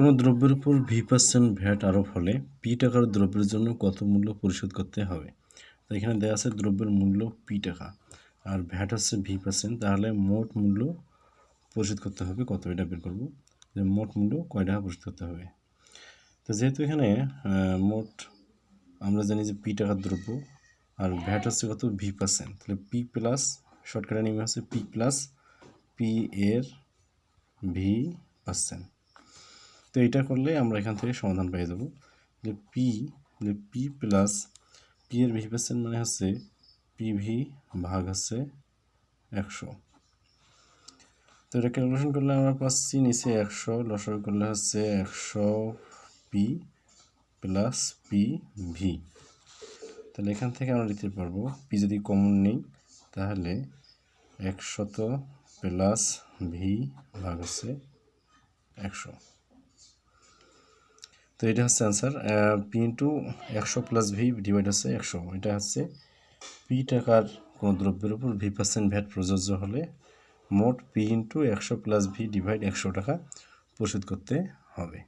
কোনো দ্রব্যের উপর ভি পার্সেন্ট ভ্যাট আরোপ হলে পি টাকার দ্রব্যের জন্য কত মূল্য পরিশোধ করতে হবে? তো এখানে দেওয়া আছে দ্রব্যের মূল্য পি টাকা। আর ভ্যাট হচ্ছে ভি পার্সেন্ট তাহলে মোট মূল্য পরিশোধ করতে হবে কত? এটা বের করব। যে মোট মূল্য কয় টাকা পরিশোধ করতে হবে? তো যেহেতু এখানে মোট আমরা জানি যে পি টাকার দ্রব্য, আর ভ্যাট হচ্ছে কত? ভি পার্সেন্ট তাহলে পি প্লাস শর্টকাটে নেমে হচ্ছে পি প্লাস পি এর ভি পার্সেন্ট তো এটা করলে আমরা এখান থেকে সমাধান পেয়ে যাব। যে পি যে পি প্লাস পি এর ভি পার্সেন্ট মানে হচ্ছে পি ভি ভাগ হচ্ছে একশো। তো এটা ক্যালকুলেশন করলে আমরা পাচ্ছি নিচে একশো লসর করলে হচ্ছে একশো পি প্লাস পি ভি তাহলে এখান থেকে আমরা লিখতে পারব পি যদি কমন নেই, তাহলে একশত প্লাস ভি ভাগ হচ্ছে একশো। তো এটা হচ্ছে অ্যান্সার পি ইন্টু একশো প্লাস ভি ডিভাইড হচ্ছে একশো। এটা হচ্ছে পি টাকার কোনো দ্রব্যের উপর ভি পার্সেন্ট ভ্যাট প্রযোজ্য হলে মোট পি ইন্টু একশো প্লাস ভি ডিভাইড একশো টাকা পরিশোধ করতে হবে।